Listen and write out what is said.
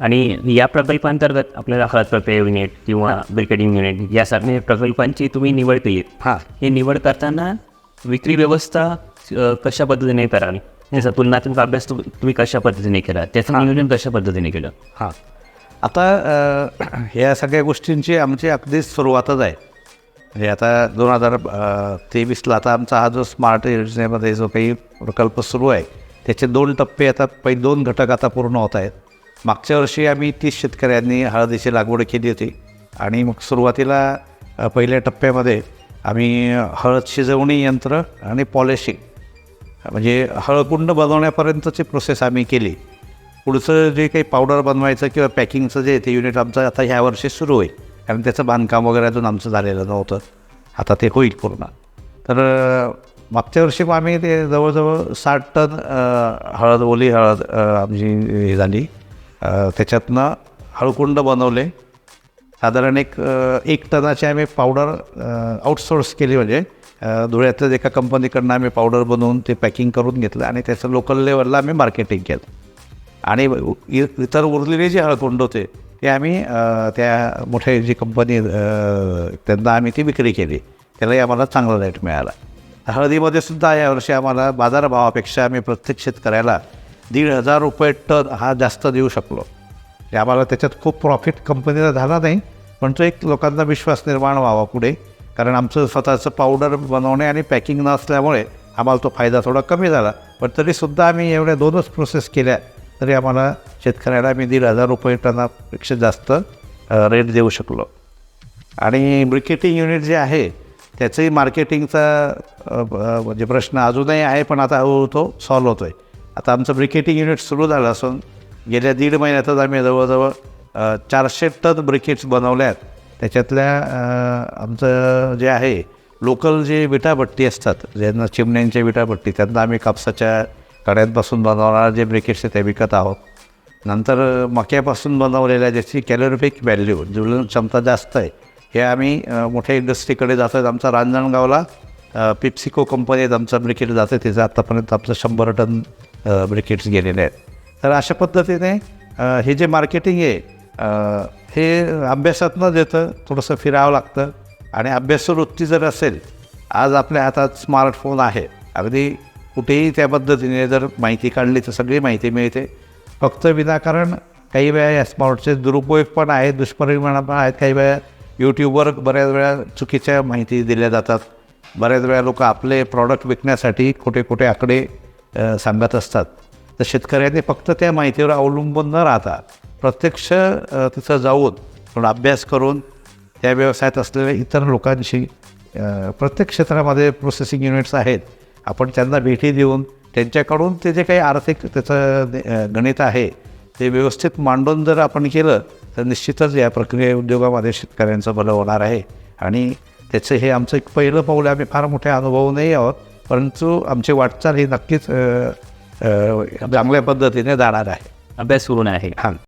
आणि या प्रकल्पांतर्गत आपल्याला हळद प्रक्रिया युनिट किंवा ब्रिकेडिंग युनिट यासारख्या प्रकल्पांची तुम्ही निवड केली. हां. हे निवड करताना विक्री व्यवस्था कशा पद्धतीने कराल याचा तुलनात्मक अभ्यास तुम्ही कशा पद्धतीने केला? त्याचं नियोजन कशा पद्धतीने केलं? हां. आता अ, या सगळ्या गोष्टींची आमची अगदीच सुरुवातच आहे. म्हणजे आता दोन हजार तेवीसला आता आमचा हा जो स्मार्ट योजनेमध्ये जो काही प्रकल्प सुरू आहे त्याचे दोन टप्पे आता पहिले दोन घटक आता पूर्ण होत आहेत. मागच्या वर्षी आम्ही तीस शेतकऱ्यांनी हळदीची लागवड केली होती. आणि मग सुरुवातीला पहिल्या टप्प्यामध्ये आम्ही हळद शिजवणी यंत्र आणि पॉलिशिंग म्हणजे हळकुंड बनवण्यापर्यंतची प्रोसेस आम्ही केली. पुढचं जे काही पावडर बनवायचं किंवा पॅकिंगचं जे ते युनिट आमचं आता ह्या वर्षी सुरू होईल. कारण त्याचं बांधकाम वगैरे अजून आमचं झालेलं नव्हतं. आता ते होईल पूर्ण. तर मागच्या वर्षी मग आम्ही ते जवळजवळ साठ टन हळद ओली हळद आमची हे झाली. त्याच्यातनं हळकुंड बनवले. साधारण एक एक टनाची आम्ही पावडर आउटसोर्स केली म्हणजे धुळ्यातल्याच एका कंपनीकडनं आम्ही पावडर बनवून ते पॅकिंग करून घेतलं आणि त्याचं लोकल लेवलला आम्ही मार्केटिंग केलं. आणि इ- इतर उरलेले जे हळकुंड होते ते आम्ही त्या मोठ्या जी कंपनी त्यांना आम्ही ती विक्री केली. त्यालाही आम्हाला चांगला रेट मिळाला. हळदीमध्ये सुद्धा यावर्षी आम्हाला बाजारभावापेक्षा आम्ही प्रत्येक शेतकऱ्याला दीड हजार रुपये टन हा जास्त देऊ शकलो. आम्हाला त्याच्यात खूप प्रॉफिट कंपनीला झाला नाही पण तो एक लोकांना विश्वास निर्माण व्हावा पुढे. कारण आमचं स्वतःचं पावडर बनवणे आणि पॅकिंग नसल्यामुळे आम्हाला तो फायदा थोडा कमी झाला. पण तरीसुद्धा आम्ही एवढ्या दोनच प्रोसेस केल्या तरी आम्हाला शेतकऱ्याला आम्ही दीड हजार रुपये टनापेक्षा जास्त रेट देऊ शकलो. आणि ब्रिकेटिंग युनिट जे आहे त्याचंही मार्केटिंगचा म्हणजे प्रश्न अजूनही आहे पण आता हळूहळू तो सॉल्व होतो आहे आता आमचं ब्रिकेटिंग युनिट सुरू झालं असून गेल्या दीड महिन्यातच आम्ही जवळजवळ चारशे टन ब्रिकेट्स बनवल्या आहेत. त्याच्यातल्या आमचं जे आहे लोकल जे विटाभट्टी असतात ज्यांना चिमण्यांच्या विटाभट्टी त्यांना आम्ही कापसाच्या कड्यांपासून बनवणार जे ब्रिकेट्स आहेत ते विकत आहोत. नंतर मक्यापासून बनवलेल्या ज्याची कॅलोरिफिक व्हॅल्यू जुळून क्षमता जास्त आहे हे आम्ही मोठ्या इंडस्ट्रीकडे जातो आहे आमचा रांजणगावला पिप्सिको कंपनीत आमचं ब्रिकेट जातं त्याचं आत्तापर्यंत आमचं शंभर टन ब्रिकेट्स म्हणजे गेलेले आहेत. तर अशा पद्धतीने हे जे मार्केटिंग आहे हे अभ्यासात न देतं थोडंसं फिरावं लागतं. आणि अभ्यासवृत्ती जर असेल आज आपल्या हातात स्मार्टफोन आहे. अगदी कुठेही त्या पद्धतीने जर माहिती काढली तर सगळी माहिती मिळते. फक्त विनाकारण काही वेळा या स्मार्टचे दुरुपयोग पण आहेत दुष्परिणाम पण आहेत. काही वेळा यूट्यूबवर बऱ्याच वेळा चुकीच्या माहिती दिल्या जातात. बऱ्याच वेळा लोक आपले प्रॉडक्ट विकण्यासाठी खोटे खोटे आकडे सांगत असतात. तर शेतकऱ्यांनी फक्त त्या माहितीवर अवलंबून न राहता प्रत्यक्ष तिथं जाऊन थोडा अभ्यास करून त्या व्यवसायात असलेल्या इतर लोकांशी प्रत्येक क्षेत्रामध्ये प्रोसेसिंग युनिट्स आहेत. आपण त्यांना भेटी देऊन त्यांच्याकडून ते जे काही आर्थिक त्याचं गणित आहे ते व्यवस्थित मांडून जर आपण केलं तर निश्चितच या प्रक्रिया उद्योगामध्ये शेतकऱ्यांचं भलं होणार आहे. आणि त्याचं हे आमचं एक पहिलं पाऊल आम्ही फार मोठ्या अनुभव नाही आहोत. परंतु आमची वाटचाल ही नक्कीच चांगल्या पद्धतीने जाणार आहे. अभ्यास सुरू आहे. हां.